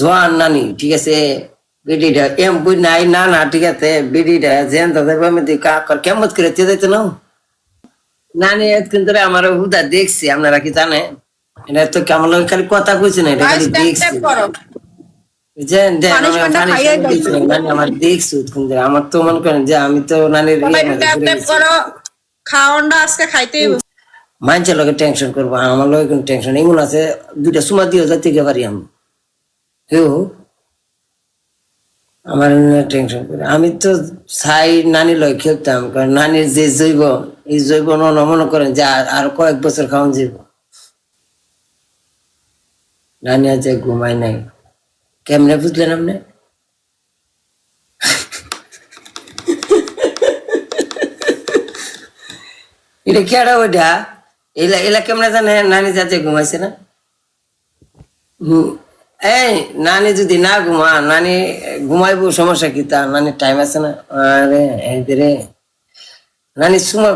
জোয়ান নানি ঠিক আছে? বিডিটা এম বুঝ নাই না না ঠিক আছে? বিডিটা জেন দাদা আমি দিকা কর কেমন করে তে দিতে নাও নানি ধরে আমার হুদা দেখছি আপনারা কি জানেন এটা তো কেমন লাগে খালি কথা কইছি না এটা খালি দেখছি। আমার দেখছি আমার তো মনে করেন যে আমি তো নানির ইয়ে। খাওয়ানটা আজকে খাইতেই মানুষের লোকের টেনশন করব আমার লোকের টেনশন এমন আছে দুইটা সুমা দিয়ে যাতে পারি আমি। কেউ আমার টেনশন করে। আমি তো ছাই নানি লয় খেলতাম, কারণ নানির যে জৈব, এই জৈব নন মনে করেন যে আর- কয়েক বছর খাওয়ান যাইব। নানি আজ ঘুমাই নাই। কেমনে বুঝলেন আপনি? এটা কেডা ওইটা এলা এলা কেমনে জানে নানি যাতে ঘুমাইছে না। এই, নানি যদি না ঘুমা নানি ঘুমাইবো, সমস্যা কি? তা নানি টাইম আছে না? আরে রে। নানি, সুমা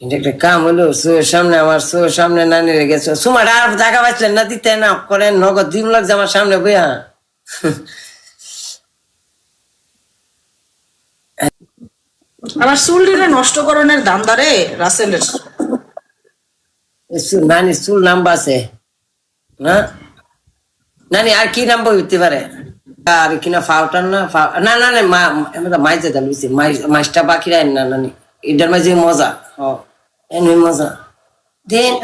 একটা কাম হলো সোয়ের সামনে আমার সোয়ের সামনে নানি রেখেছে সুমাটা আর জায়গা পাচ্ছেন না, দিতে না, করেন নগদ দিন লাগছে আমার সামনে বইয়া। আমার চুল দিলে নষ্ট করণের দামদারে রাসেলের। চুল- নানি চুল নাম্বার আছে না? নানি, আর কি নাম্বার হইতে পারে? না মজা। ও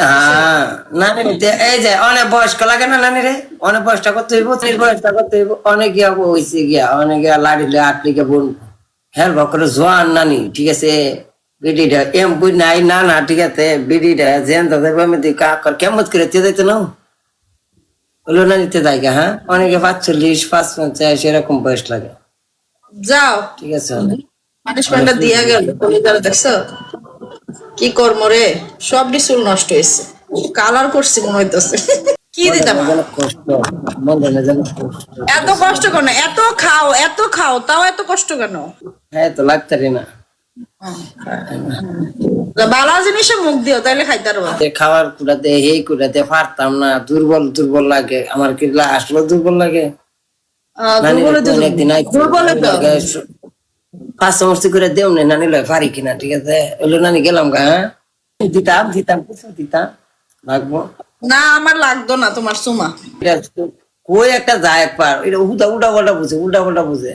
হ্যাঁ নানি এই যে, অনেক বয়স্ক লাগে না নানি রে? অনেক বয়সটা করতে হইব? ত্রিশ বয়সটা করতে হইব? অনেক গিয়া হইছে গিয়া, অনেক গিয়া লাড়িলে আটলিকে বোন। হেল্প করে জোয়ান নানি, ঠিক আছে? বিডিটা এম বুঝ নাই না না ঠিক আছে বিডিটা জেন কেমন করে তে দিতে নাও? হলো না নিতে হ্যাঁ? অনেকে পাঁচচল্লিশ পাঁচ পঞ্চাশ এরকম বয়স লাগে। যাও। ঠিক আছে পানিশমেন্টটা দিয়া গেল কলিজারে দেখছ? কি করম রে? সবটি চুল নষ্ট হয়েছে। কালার করছি মনে হইতেছে। কি দিতাম? কষ্ট এত কষ্ট কেন? এত খাও এত খাও তাও এত কষ্ট কেন? হ্যাঁ তো লাগতারি না। বালা জিনিসে মুখ দিও তাইলে খাইতে পারবা। যে কুড়াতে এই কুড়াতে পারতাম না দুর্বল দুর্বল লাগে। আমার কি আসলে দুর্বল লাগে? পাঁচ সমস্ত করে দেও না নানি লয় পারি কিনা ঠিক আছে? ওলো নানি গেলাম গা হ্যাঁ? দিতাম দিতাম কিছু দিতাম লাগবো। না আমার লাগতো না তোমার সুমা কই একটা যায় একবার এটা উল্টা উল্টা পাল্টা বুঝে উল্টা পাল্টা বুঝে।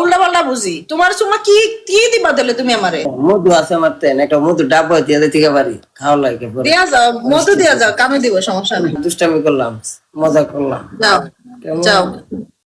উল্টা পাল্টা বুঝি। তোমার সুমা কি কি দিবা তাহলে তুমি আমারে? মধু আছে আমার তেন একটা মধু ডাব্বা দিয়ে দিতে পারি। খাওয়া লাগে দিয়া যাও মধু দিয়া যাও কামে দিব সমস্যা নেই। দুষ্টামি করলাম মজা করলাম। যাও যাও।